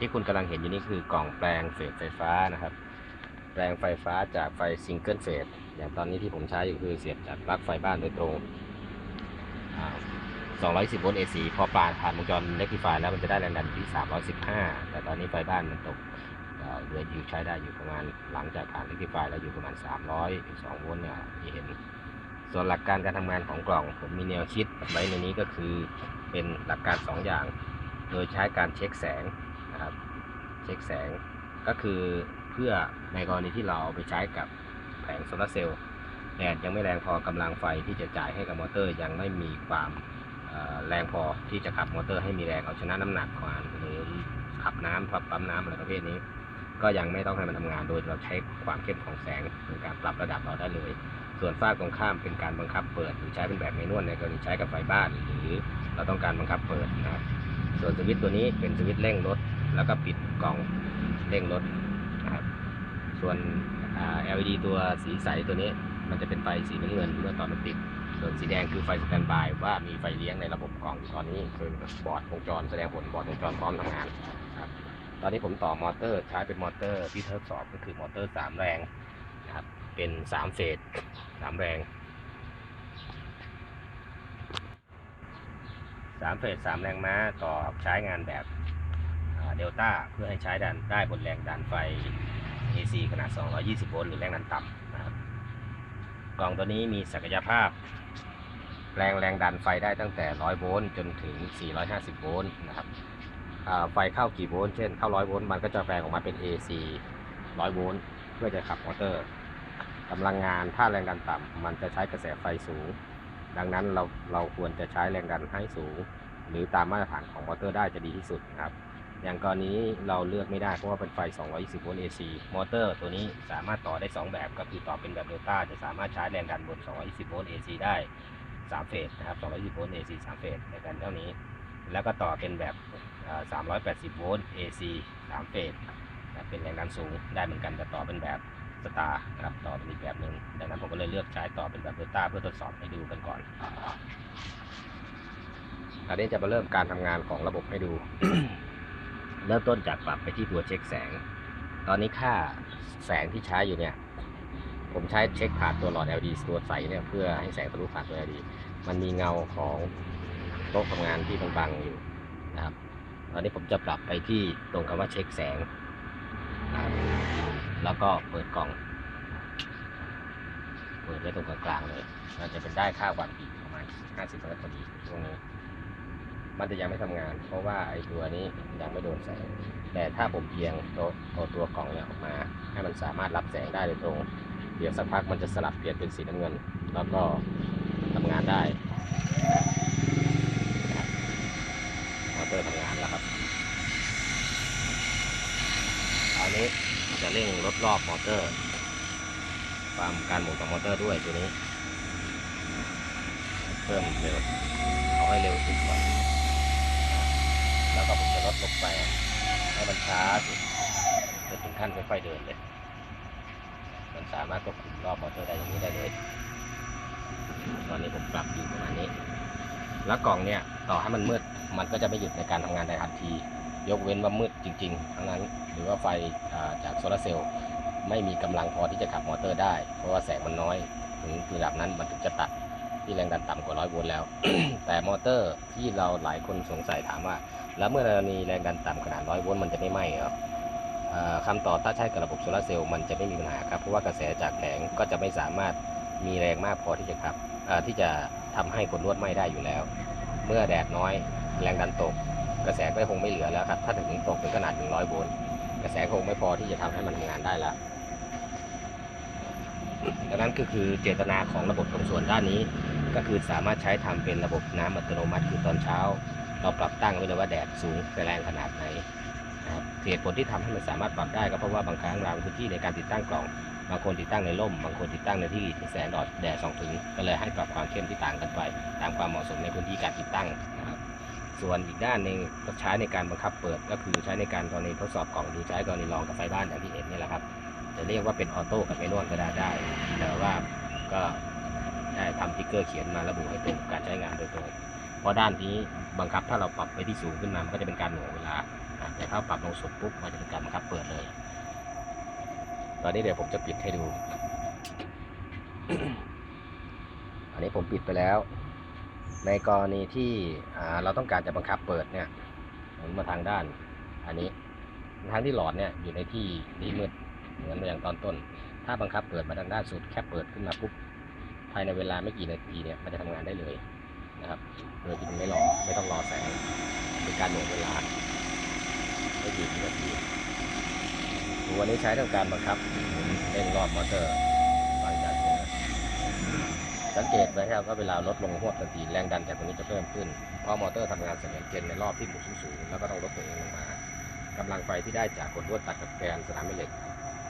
ที่คุณกำลังเห็นอยู่นี่คือกล่องแปลงเฟสไฟฟ้านะครับ แปลงไฟฟ้าจากไฟซิงเกิลเฟสอย่างตอนนี้ที่ผมใช้อยู่คือเสียบจากปลั๊กไฟบ้านโดยตรงอ่า210โวลต์ AC พอปลาผ่านวงจรเล็กทีไฟแล้วมันจะได้แรงดันอยู่ที่ 315 แต่ตอนนี้ไฟบ้านมันตกเหลืออยู่ใช้ได้อยู่ประมาณหลังจากผ่านเล็กทีไฟแล้วอยู่ประมาณ 302โวลต์เนี่ยที่เห็น ส่วนหลักการการทำงานของกล่อง ผมมีแนวคิดไว้ในนี้ก็คือเป็นหลักการ 2 อย่าง โดยใช้การเช็คแสง นะครับ เช็คแสงก็คือเพื่อในกรณีที่เราไปใช้กับแผงโซลาร์เซลล์แดดยังไม่แรงพอกำลังไฟที่จะจ่ายให้กับมอเตอร์ ยังไม่มีความแรงพอที่จะขับมอเตอร์ให้มีแรงเอาชนะน้ำหนักของมันหรือขับน้ำขับปั๊มน้ำอะไรประเภทนี้ ก็ยังไม่ต้องให้มันทำงานโดยเราใช้ความเข้มของแสงในการปรับระดับเราได้เลย ส่วนฝ้าตรงข้ามเป็นการบังคับเปิดหรือใช้เป็นแบบเมนวลในกรณีใช้กับไฟบ้าน หรือเราต้องการบังคับเปิดนะครับส่วนสวิตช์ตัวนี้เป็นสวิตช์เร่งรถ แล้วก็ปิดกล่องเร่งรถนะครับ ส่วน LED ตัวสีใสตัวนี้ มันจะเป็นไฟสีน้ำเงินเมื่อตอนมันติด ส่วนสีแดงคือไฟสแตนบายว่ามีไฟเลี้ยงในระบบกล่องตอนนี้คือบอร์ดวงจรแสดงผลบอร์ดวงจรพร้อมทำงานครับตอนนี้ผมต่อมอเตอร์ใช้เป็นมอเตอร์ที่ทดสอบก็คือมอเตอร์สามแรงนะครับ เป็นสามเฟสสามแรงสามเฟสสามแรงม้าต่อใช้งานแบบ เดลต้าเพื่อให้ใช้ดันได้บนแรงดันไฟ AC ขนาด 220 โวลต์หรือแรงดันต่ำนะครับ กล่องตัวนี้มีศักยภาพ แรงแรงดันไฟได้ตั้งแต่ 100 โวลต์จนถึง 450 โวลต์นะครับไฟเข้ากี่โวลต์ เช่นเข้า 100 โวลต์ มันก็จะแปลงออกมาเป็น AC 100 โวลต์ เพื่อจะขับมอเตอร์กำลังงานถ้าแรงดันต่ำมันจะใช้กระแสไฟสูง ดังนั้นเราเราควรจะใช้แรงดันให้สูง หรือตามมาตรฐานของมอเตอร์ได้จะดีที่สุดนะครับ อย่างกรณีเราเลือกไม่ได้เพราะว่าเป็นไฟ 220 โวลต์ AC มอเตอร์ตัวนี้สามารถต่อได้ 2 แบบก็คือต่อเป็นแบบเดลต้าจะสามารถใช้แรงดันบน 220 โวลต์ AC ได้ 3 เฟสนะครับ 220 โวลต์ AC 3 เฟสในกันเท่านี้ แล้วก็ต่อเป็นแบบ 380 โวลต์ AC 3 เฟสนะเป็นแรงดันสูงได้เหมือนกันแต่ต่อเป็นแบบสตาร์นะครับต่อเป็นอีกแบบหนึ่งดังนั้นผมก็เลยเลือกใช้ต่อเป็นแบบเดลต้าเพื่อทดสอบให้ดูกันก่อนคราวนี้จะมาเริ่มการทำงานของระบบให้ดู เริ่มต้นจากปรับไปที่ตัวเช็คแสง ตอนนี้ค่าแสงที่ใช้อยู่เนี่ย ผมใช้เช็คผ่านตัวหลอด LED ตัวใสเนี่ยเพื่อให้แสงทะลุผ่านตัว LED มันมีเงาของโต๊ะทำงานที่บังๆอยู่นะครับ ตอนนี้ผมจะปรับไปที่ตรงคำว่าเช็คแสง แล้วก็เปิดกล่อง เปิดไว้ตรงกลางๆเลย มันจะเป็นได้ค่าวัตต์อีกประมาณ 50วัตต์พอดีช่วงนี้ มันจะยังไม่ทำงาน เพราะว่าไอ้ตัวนี้ยังไม่โดนแสง แต่ถ้าผมเอียงตัวเอาตัวกล่องเนี่ยออกมา ให้มันสามารถรับแสงได้โดยตรง เดี๋ยวสักพักมันจะสลับเปลี่ยนเป็นสีน้ำเงิน แล้วก็ทำงานได้มอเตอร์ทำงานแล้วครับคราวนี้จะเร่งลดรอบมอเตอร์ ความการหมุนของมอเตอร์ด้วยตัวนี้ เพิ่มเร็วเอาให้เร็วสุดก่อน แล้วก็ผมจะลดลงไป ให้มันช้าสุดจนถึงขั้นค่อยๆเดินเลย มันสามารถควบคุมรอบมอเตอร์ได้อย่างนี้ได้เลย ตอนนี้ผมปรับอยู่ประมาณนี้ แล้วกล่องเนี่ยต่อให้มันมืด มันก็จะไม่หยุดในการทำงานในทันที ยกเว้นว่ามืดจริงๆทั้งนั้นหรือว่าไฟาจากโซลาร์เซลล์ไม่มีกำลังพอที่จะขับมอเตอร์ได้ เพราะว่าแสงมันน้อย ถึงระดับนั้นมันถึงจะตัด ที่แรงดันต่ำกว่าร้อยโวลต์แล้ว แต่มอเตอร์ที่เราหลายคนสงสัยถามว่า แล้วเมื่อเรามีแรงดันต่ำขนาดร้อยโวลต์มันจะไม่ไหม้เหรอคำตอบถ้าใช้กับระบบโซลาร์เซลล์มันจะไม่มีปัญหาครับ เพราะว่ากระแสจากแผงก็จะไม่สามารถมีแรงมากพอที่จะขับที่จะทำให้คนลวดไหม้ได้อยู่แล้ว เมื่อแดดน้อยแรงดันตก กระแสก็คงไม่เหลือแล้วครับ ถ้าถึงตกถึงขนาด 100 โวลต์กระแสคงไม่พอที่จะทำให้มันทำงานได้แล้วดังนั้นก็คือเจตนาของระบบตรงส่วนด้านนี้ ก็คือสามารถใช้ทำเป็นระบบน้ำอัตโนมัติคือตอนเช้า เราปรับตั้งไว้เลยว่าแดดสูงแรงขนาดไหนนะครับเหตุผลที่ทำให้มันสามารถปรับได้ก็เพราะว่าบางครั้งเราพื้นที่ในการติดตั้งกล่องบางคนติดตั้งในร่ม บางคนติดตั้งในที่แสงแดดแดดส่องถึง ก็เลยให้ปรับความเข้มที่ต่างกันไป ตามความเหมาะสมในพื้นที่การติดตั้งนะครับส่วนอีกด้านหนึ่งก็ใช้ในการบังคับเปิดก็คือใช้ในการกรณีทดสอบกล่องดูใช้กรณีลองกับไฟบ้านอย่างที่เห็นนี่แหละครับจะเรียกว่าเป็นออโต้กับเมนวลก็ได้ได้แต่ว่าก็ ทำติ๊กเกอร์เขียนมาระบุให้ตรงการใช้งานโดยตรงเพราะด้านนี้บังคับถ้าเราปรับไปที่สูงขึ้นมามันก็จะเป็นการหน่วงเวลาแต่ถ้าปรับลงสุดปุ๊บมันจะเป็นการบังคับเปิดเลย ตอนนี้เดี๋ยวผมจะปิดให้ดู อันนี้ผมปิดไปแล้ว ในกรณีที่เราต้องการจะบังคับเปิดเนี่ยหมุนมาทางด้าน อันนี้ทางที่หลอดเนี่ยอยู่ในที่ที่มืดเหมือนอย่างตอนต้น ถ้าบังคับเปิดมาทางด้านสุดแค่เปิดขึ้นมาปุ๊บ ภายในเวลาไม่กี่นาทีเนี่ยมันจะทำงานได้เลยนะครับโดยที่ไม่รอไม่ต้องรอแสงเป็นการหน่วงเวลาไม่กี่นาทีตัวนี้ใช้ทำการบังคับเร่งรอบมอเตอร์ฟังจากนี้นะสังเกตไว้ครับว่าเวลาลดลงหวบทันทีแรงดันจากตรงนี้จะเพิ่มขึ้นเพราะมอเตอร์ทำงานเสมือนเจนในรอบที่หมุนสูงๆแล้วก็ต้องลดตัวเองลงมากำลังไฟที่ได้จากกดลวดตัดกับแกนสนามแม่เหล็ก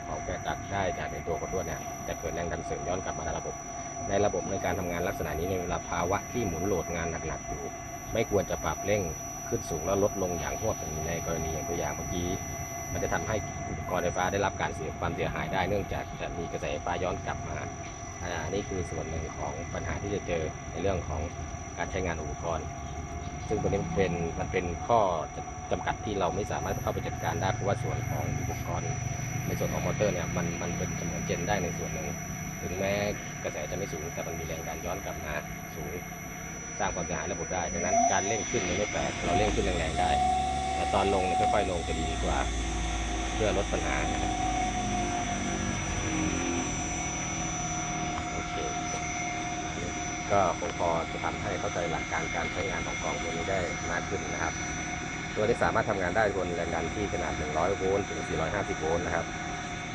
ของแกนตัดได้จากในตัวกดลวดเนี่ยจะเกิดแรงดันเสริมย้อนกลับมาในระบบ ในระบบในการทำงานลักษณะนี้ในเวลาภาวะที่หมุนโหลดงานหนักๆอยู่ไม่ควรจะปรับเร่งขึ้นสูงแล้วลดลงอย่างหวบอย่างในกรณีอย่างตัวอย่างเมื่อกี้ มันจะทำให้อุปกรณ์ไฟฟ้าได้รับการเสียความเสียหายได้เนื่องจากจะมีกระแสไฟฟ้าย้อนกลับมาอ่านี่คือส่วนหนึ่งของปัญหาที่จะเจอในเรื่องของการใช้งานอุปกรณ์ ซึ่งตัวนี้มันเป็นมันเป็นข้อจำกัดที่เราไม่สามารถเข้าไปจัดการได้เพราะว่าส่วนของอุปกรณ์ ในส่วนของมอเตอร์เนี่ยมันมันเป็นจำนวนเจนได้ในส่วนหนึ่ง ถึงแม้กระแสจะไม่สูงแต่มันมีแรงดันย้อนกลับมาสูงสร้างความเสียหายระบบได้ดังนั้นการเร่งขึ้นเนี่ยไม่แปลกเราเร่งขึ้นแรงๆได้ แต่ตอนลงเนี่ยค่อยๆลงจะดีกว่า เพื่อลดปัญหาโอเคก็คงพอจะทำให้เข้าใจหลักการการใช้งานของกล่องตัวนี้ได้มากขึ้นนะครับ ตัวนี้สามารถทำงานได้บนแรงดันที่ขนาด 100 โวลต์ถึง 450 โวลต์นะครับ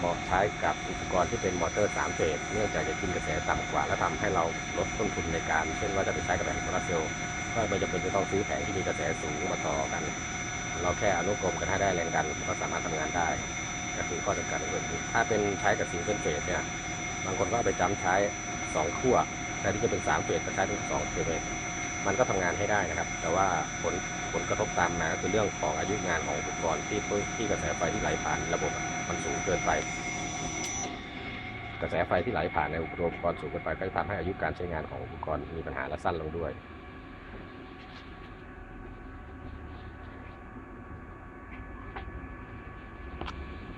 มาะใช้กับอุปกรณ์ที่เป็นมอเตอร์ 3 เฟส เนื่องจากจะกินกระแสต่ำกว่า และทำให้เราลดต้นทุนในการ เช่นว่าจะไปใช้กับแผงโซลาร์เซลล์ก็ไม่จำเป็นจะต้องซื้อแผงที่มีกระแสสูงมาต่อกัน เราแค่อนุกรมกันให้ได้แรงดันก็สามารถทำงานได้ก็คือข้อจำกัดอื่นถ้าเป็นใช้กับซิงเกิลเฟสเนี่ยบางคนก็ไปจำใช้ 2 ขั้วแต่ที่จะเป็น 3 เฟสก็ใช้ถึง2เฟสมันก็ทำงานให้ได้นะครับ แต่ว่าผลผลกระทบตามมาก็คือเรื่องของอายุงานของอุปกรณ์ที่ที่กระแสไฟที่ไหลผ่านระบบอะ มันสูงเกินไป กระแสไฟที่ไหลผ่านในอุปกรณ์สูงเกินไปก็จะทำให้อายุการใช้งานของอุปกรณ์มีปัญหาและสั้นลงด้วย